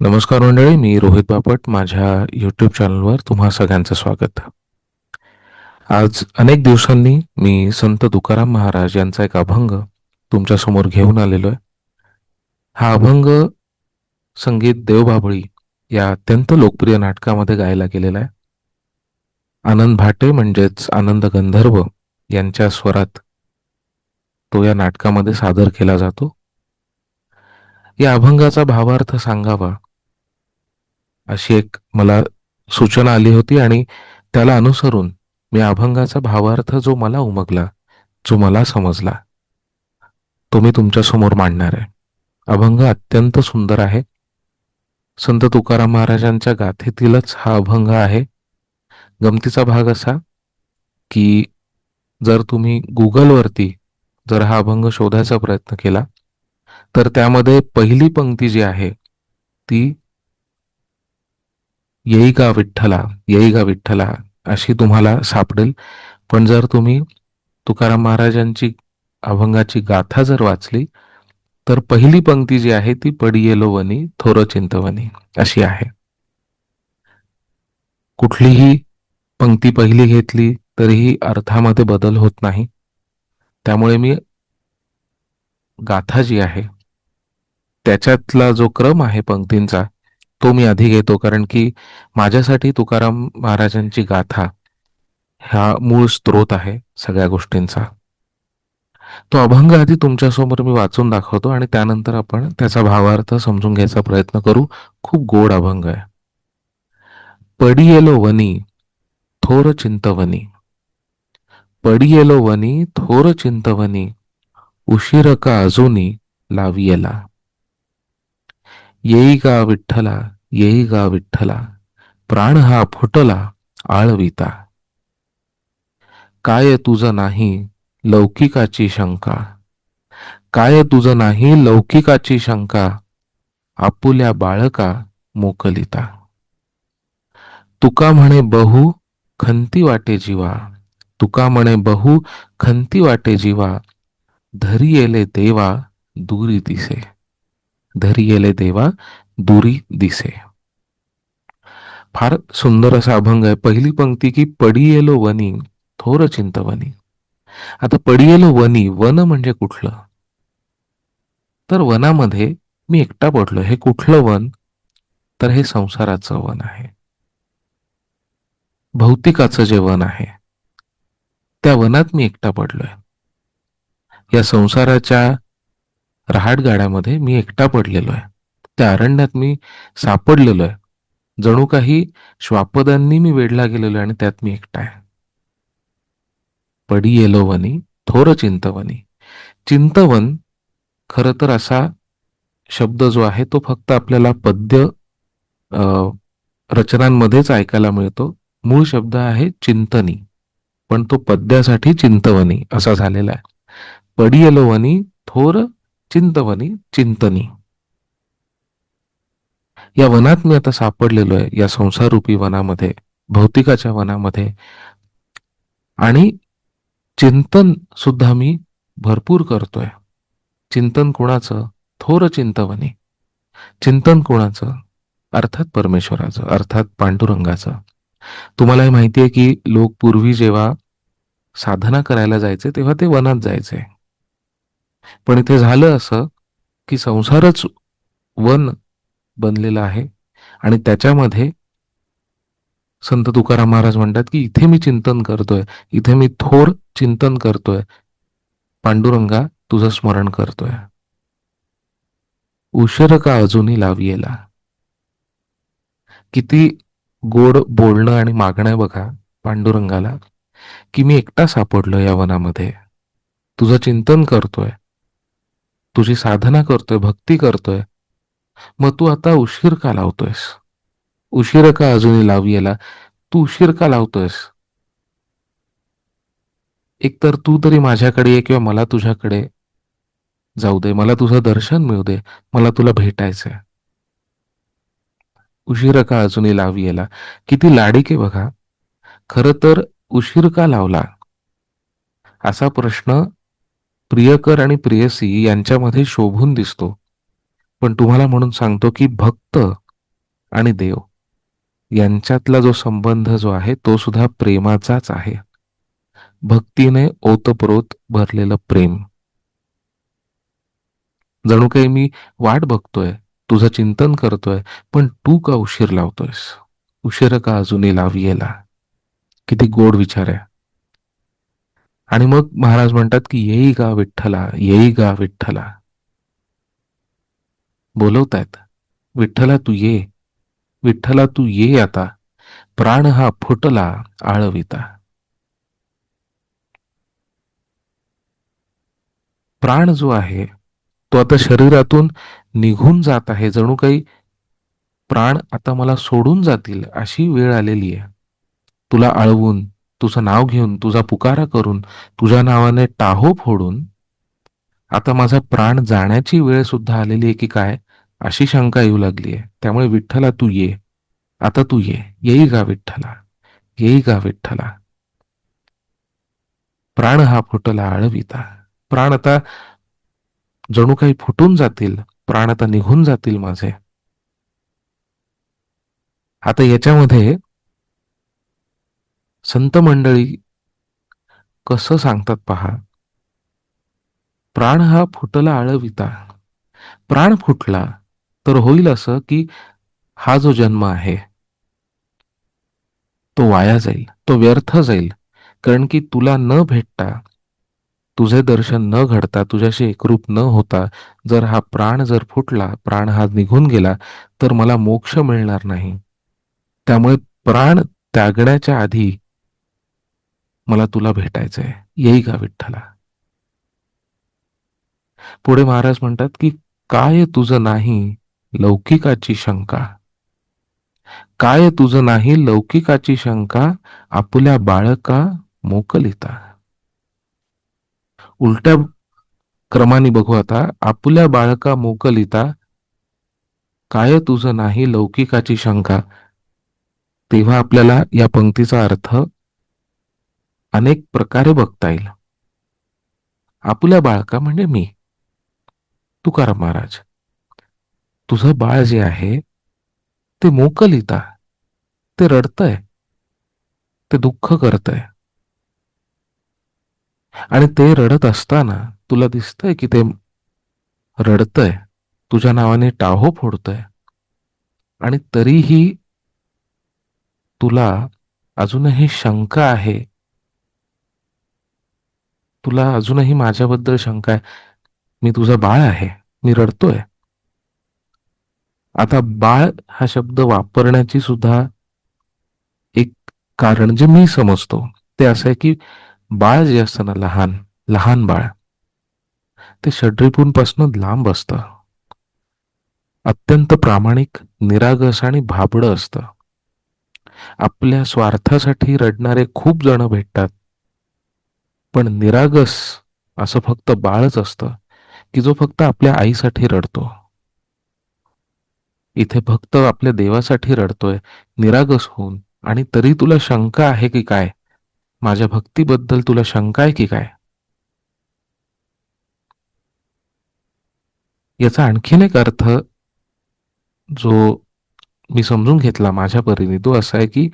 नमस्कार मंडळी मी रोहित बापट. माझ्या यूट्यूब चॅनलवर तुम्हा सगळ्यांचं स्वागत. आज अनेक दिवसांनी मी संत तुकाराम महाराज यांचा एक अभंग तुमच्यासमोर घेऊन आलेलो आहे. हा अभंग संगीत देवबाभळी या अत्यंत लोकप्रिय नाटकामध्ये गायला गेलेला आहे. आनंद भाटे म्हणजेच आनंद गंधर्व यांच्या स्वरात तो या नाटकामध्ये सादर केला जातो. या अभंगाचा भावार्थ सांगावा अशी एक मला सूचना आली होती आणि त्याला अनुसरून मी अभंगाचा भावार्थ जो मला उमगला जो मला समजला तो मी तुमच्यासमोर मांडणार आहे. अभंग अत्यंत सुंदर आहे. संत तुकाराम महाराजांच्या गाथेतीलच हा अभंग आहे. गमतीचा भाग असा की जर तुम्ही गुगलवरती जर हा अभंग शोधायचा प्रयत्न केला तर त्यामध्ये पहिली पंक्ती जी आहे ती येई का विठ्ठला येई का विठ्ठला अशी तुम्हाला सापडेल. पण जर तुम्ही तुकाराम महाराजांची अभंगाची गाथा जर वाचली तर पहिली पंक्ती जी आहे ती पडियेलो वनी थोर चिंतवनी अशी आहे. कुठलीही पंक्ती पहिली घेतली तरीही अर्थामध्ये बदल होत नाही. त्यामुळे मी गाथा जी आहे त्याच्यातला जो क्रम आहे पंक्तींचा तो मी आधी घेतो कारण की माझ्यासाठी तुकाराम महाराजांची गाथा हा मूळ स्त्रोत आहे सगळ्या गोष्टींचा. तो अभंग आधी तुमच्यासमोर मी वाचून दाखवतो आणि त्यानंतर आपण त्याचा भावार्थ समजून घ्यायचा प्रयत्न करू. खूप गोड अभंग आहे. पडियेलो वनी थोर चिंतवनी. पडियेलो वनी थोर चिंतवनी. उशीर का अजूनी लावियला. येई गा विठ्ठला येई गा विठ्ठला प्राण हा फुटला आळविता. काय तुझं नाही लौकिकाची शंका? काय तुझं नाही लौकिकाची शंका? आपुल्या बाळका मोकलिता. तुका म्हणे बहु खंती वाटे जीवा. तुका म्हणे बहु खंती वाटे जीवा. धरी येले देवा दूरी दिसे. धरी गेले देवा दुरी दिसे. फार सुंदर असा अभंग आहे. पहिली पंक्ती की पडियेलो वनी थोर चिंतवनी. आता पडियेलो वनी वन म्हणजे कुठलं? तर वनामध्ये मी एकटा पडलो हे कुठलं वन? तर हे संसाराचं वन आहे. भौतिकाचं जे वन आहे त्या वनात मी एकटा पडलोय. या संसाराच्या रहाटगाड्यामध्ये मी एकटा पडलेलो आहे. त्या अरण्यात मी सापडलेलो आहे. जणू काही श्वापदांनी मी वेढला गेलेलो आहे आणि त्यात मी एकटा आहे. पडी येलो वनी थोर चिंतवनी. चिंतवन खर तर असा शब्द जो आहे तो फक्त आपल्याला पद्य रचनांमध्येच ऐकायला मिळतो. मूळ शब्द आहे चिंतनी. पण तो पद्यासाठी चिंतवनी असा झालेला आहे. पडी येलो वनी थोर चिंतवनी चिंतनी. या वनात मी आता सापडलेलो आहे या संसारूपी वनामध्ये भौतिकाच्या वनामध्ये. आणि चिंतन सुद्धा मी भरपूर करतोय. चिंतन कोणाचं? थोर चिंतवनी. चिंतन कोणाचं? अर्थात परमेश्वराचं अर्थात पांडुरंगाचं. तुम्हाला हे माहिती आहे की लोक पूर्वी जेव्हा साधना करायला जायचे तेव्हा ते वनात जायचे. पण इथे झालं असं की संसारच वन बनलेला आहे. आणि त्याच्यामध्ये संत तुकाराम महाराज म्हणतात की इथे मी चिंतन करतोय इथे मी थोर चिंतन करतोय. पांडुरंगा तुझं स्मरण करतोय. उशीर का अजूनही लावियेला? किती गोड बोलणं आणि मागणं आहे बघा पांडुरंगाला की मी एकटा सापडलो या वनामध्ये. तुझं चिंतन करतोय. तुझी साधना करतोय भक्ती करतोय मग तू आता उशीर का लावतोयस? उशीर का अजूनही लावियला तू उशीर का लावतोयस? एक तर तू तरी माझ्याकडे ये किंवा मला तुझ्याकडे जाऊ दे मला तुझं दर्शन मिळू दे मला तुला भेटायचंय. उशीर का अजूनही लावियला किती लाडिके बघा. खर तर उशीर का लावला? असा प्रश्न प्रियकर आणि प्रियसी यांच्यामध्ये शोभून दिसतो. पण तुम्हाला म्हणून सांगतो की भक्त आणि देव यांच्यातला जो संबंध जो आहे तो सुद्धा प्रेमाचाच आहे. भक्तीने ओतप्रोत भरलेलं प्रेम. जणू काही मी वाट बघतोय तुझं चिंतन करतोय पण तू का उशीर लावतोयस? उशीर का अजूनही लावियेला? किती गोड विचार आहे. आणि मग महाराज म्हणतात की येई गा विठ्ठला येई गा विठ्ठला. बोलवतायत विठ्ठला तू ये विठ्ठला तू ये आता प्राण हा फुटला आळविता. प्राण जो आहे तो आता शरीरातून निघून जात आहे. जणू काही प्राण आता मला सोडून जातील अशी वेळ आलेली आहे. तुला आळवून तुझं नाव घेऊन तुझा पुकारा करून तुझ्या नावाने टाहो फोडून आता माझा प्राण जाण्याची वेळ सुद्धा आलेली आहे की काय? अशी शंका येऊ लागली आहे. त्यामुळे विठ्ठला तू ये. आता तू ये. येई गा विठ्ठला. येई गा विठ्ठला. प्राण हा फुटला आळविता. प्राण आता जणू काही फुटून जातील. प्राण आता निघून जातील माझे. आता याच्यामध्ये संत मंडळी कसं सांगतात पहा. प्राण हा फुटला आळविता. प्राण फुटला तर होईल असं की हा जो जन्म आहे तो वाया जाईल तो व्यर्थ जाईल. कारण की तुला न भेटता तुझे दर्शन न घडता तुझ्याशी एकरूप न होता जर हा प्राण जर फुटला प्राण हा निघून गेला तर मला मोक्ष मिळणार नाही. त्यामुळे प्राण त्यागण्याच्या आधी मला तुला भेटायचंय. येई का विठ्ठला पुढे महाराज म्हणतात की काय तुझं नाही लौकिकाची शंका? काय तुझं नाही लौकिकाची शंका? आपल्या बाळका मोकलिता. उलट्या क्रमाने बघू आता आपल्या बाळका मोकलिता काय तुझं नाही लौकिकाची शंका? तेव्हा आपल्याला या पंक्तीचा अर्थ अनेक प्रकारे बघता येईल. आपुल्या बाळका म्हणजे मी तुकाराम महाराज. तुझं बाळ जे आहे ते मोकलिता ते रडतय. ते दुःख करतय. आणि ते रडत असताना तुला दिसतंय की ते रडतय. तुझ्या नावाने टाहो फोडतय. आणि तरीही तुला अजूनही शंका आहे तुला अजूनही माझ्याबद्दल शंका आहे? मी तुझा बाळ आहे. मी रडतोय. आता बाळ हा शब्द वापरण्याची सुद्धा एक कारण जे मी समजतो ते असं आहे की बाळ जे असतं ना लहान लहान बाळ ते षड्रिपूंपासून लांब असतं. अत्यंत प्रामाणिक निरागस आणि भाबडं असतं. आपल्या स्वार्थासाठी रडणारे खूप जण भेटतात. पण निरागस असं फक्त बाळच असतं की जो फक्त आपल्या आईसाठी रडतो. इथे भक्त आपल्या देवासाठी रडतोय निरागस होऊन. आणि तरी तुला शंका आहे की काय? माझ्या भक्तीबद्दल तुला शंका आहे की काय? याचा आणखीन एक अर्थ जो मी समजून घेतला माझ्या परीने तो असा आहे की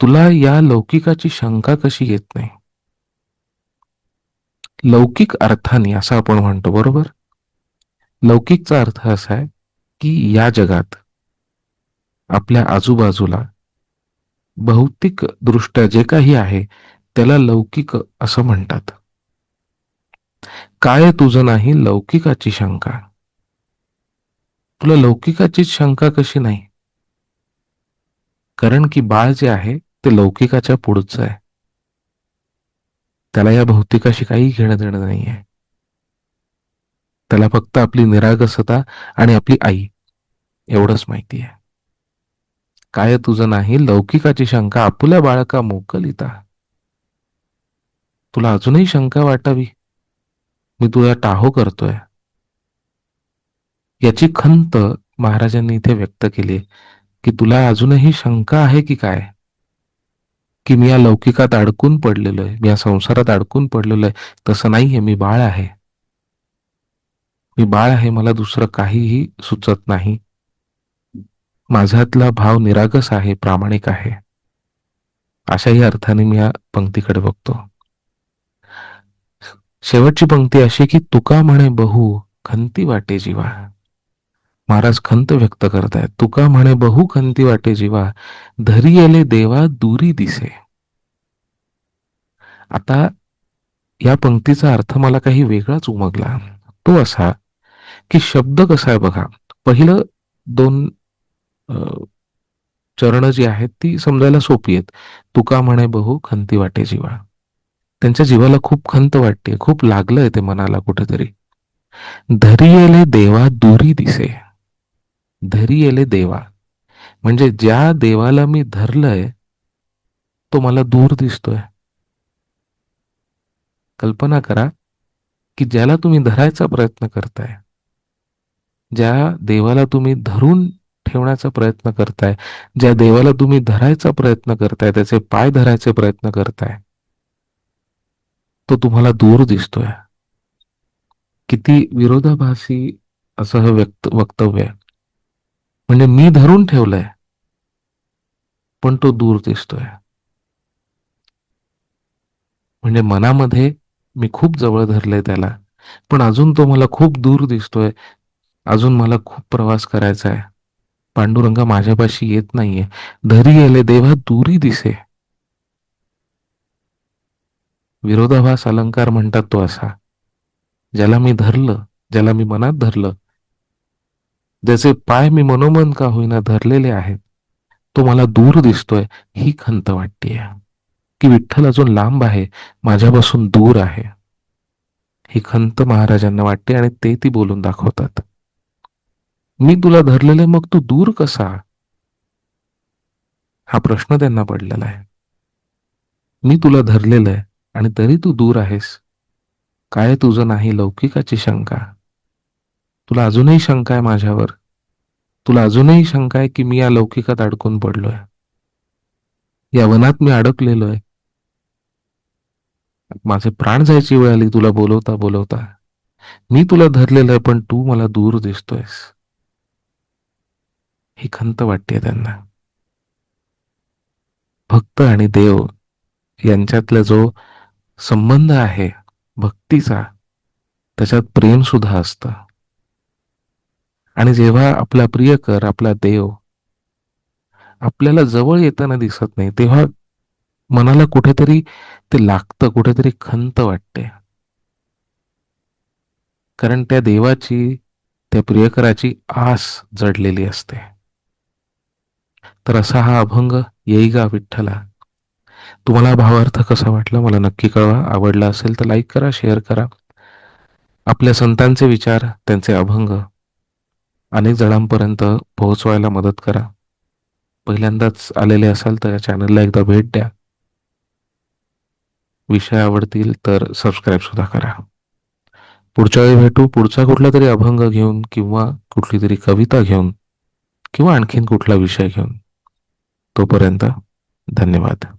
तुला या लौकिकाची शंका कशी येत नाही? लौकिक अर्थाने असं आपण म्हणतो बरोबर? लौकिकचा अर्थ असा आहे की या जगात आपल्या आजूबाजूला भौतिक दृष्ट्या जे काही आहे त्याला लौकिक असं म्हणतात. काय तुझं नाही लौकिकाची शंका? तुला लौकिकाची शंका कशी नाही? कारण की बाळ जे आहे ते लौकिकाच्या पुढचं आहे. त्याला या भौतिकाशी काही घेणं देणं नाही आहे त्याला फक्त आपली निरागसता आणि आपली आई एवढंच माहिती आहे. काय तुझं नाही लौकिकाची शंका आपुल्या बाळका मोकलिता तुला अजूनही शंका वाटावी? मी तुला टाहो करतोय. याची खंत महाराजांनी इथे व्यक्त केली की तुला अजूनही शंका आहे की काय? की मी या लौकिकात अडकून पडलेलो आहे मी या संसारात अडकून पडलेलो आहे. तसं नाहीये मी बाळ आहे. मी बाळ आहे मला दुसरं काहीही सुचत नाही. माझ्यातला भाव निरागस आहे प्रामाणिक आहे. अशाही अर्थाने मी या पंक्तीकडे बघतो. शेवटची पंक्ती अशी की तुका म्हणे बहु खंती वाटे जीवा. महाराज खंत व्यक्त करतायत. तुका म्हणे बहु खंती वाटे जीवा धरी आले देवा दुरी दिसे. आता या पंक्तीचा अर्थ मला काही वेगळाच उमगला. तो असा की शब्द कसा आहे बघा. पहिलं दोन चरण जी आहेत ती समजायला सोपी आहेत. तुका म्हणे बहु खंती वाटे जीवा. त्यांच्या जीवाला खूप खंत वाटते खूप लागलंय ते मनाला कुठेतरी. धरी येले देवा दुरी दिसे. धरी येले देवा. म्हणजे ज्या देवाला मी धरलंय तो मला दूर दिसतोय. कल्पना करा की ज्याला तुम्ही धरायचा प्रयत्न करताय ज्या देवाला तुम्ही धरून ठेवण्याचा प्रयत्न करताय ज्या देवाला तुम्ही धरायचा प्रयत्न करताय त्याचे पाय धरायचे प्रयत्न करताय तो तुम्हाला दूर दिसतोय. किती विरोधाभासी असं हे व्यक्त वक्तव्य आहे. म्हणजे मी धरून ठेवलंय पण तो दूर दिसतोय. म्हणजे मनामध्ये मी खूप जवळ धरलंय त्याला पण अजून तो मला खूप दूर दिसतोय अजून मला खूप प्रवास करायचा आहे पांडुरंगा माझ्यापाशी येत नाहीये. धरी गेले देवा दुरी दिसे. विरोधाभास अलंकार म्हणतात तो असा. ज्याला मी धरलं ज्याला मी मनात धरलं ज्याचे पाय मी मनोमन का होईना धरलेले आहेत तो मला दूर दिसतोय ही खंत वाटते की विठ्ठल अजून लांब आहे माझ्यापासून दूर आहे. ही खंत महाराजांना वाटते आणि ते ती बोलून दाखवतात. मी तुला धरलेले मग तू दूर कसा? हा प्रश्न त्यांना पडलेला आहे. मी तुला धरलेलं आहे आणि तरी तू दूर आहेस. काय तुझं नाही लौकिकाची शंका? तुला अजूनही शंका आहे माझ्यावर? तुला अजूनही शंका आहे की मी या लौकिकात अडकून पडलोय? या वनात मी अडकलेलो आहे माझे प्राण जायची वेळ आली तुला बोलवता बोलवता. मी तुला धरलेलं आहे पण तू मला दूर दिसतोयस. ही खंत वाटते त्यांना. भक्त आणि देव यांच्यातला जो संबंध आहे भक्तीचा त्याच्यात प्रेम सुद्धा असतं. आणि जेव्हा आपला प्रियकर आपला देव आपल्याला जवळ येताना दिसत नाही तेव्हा मनाला कुठेतरी ते लागतं कुठेतरी खंत वाटते. कारण त्या देवाची त्या प्रियकराची आस जडलेली असते. तर असा हा अभंग येईगा विठ्ठला. तुम्हाला भावार्थ कसा वाटला मला नक्की कळवा. आवडला असेल तर लाईक करा शेअर करा. आपल्या संतांचे विचार त्यांचे अभंग अनेक जणांपर्यंत पोहोचवायला मदत करा. पहिल्यांदाच आलेले असाल तर या चॅनलला एकदा भेट द्या. विषय आवडतील तर सबस्क्राईब सुद्धा करा. पुढच्या वेळी भेटू. पुढचा कुठला तरी अभंग घेऊन किंवा कुठली तरी कविता घेऊन किंवा आणखीन कुठला विषय घेऊन. तोपर्यंत धन्यवाद.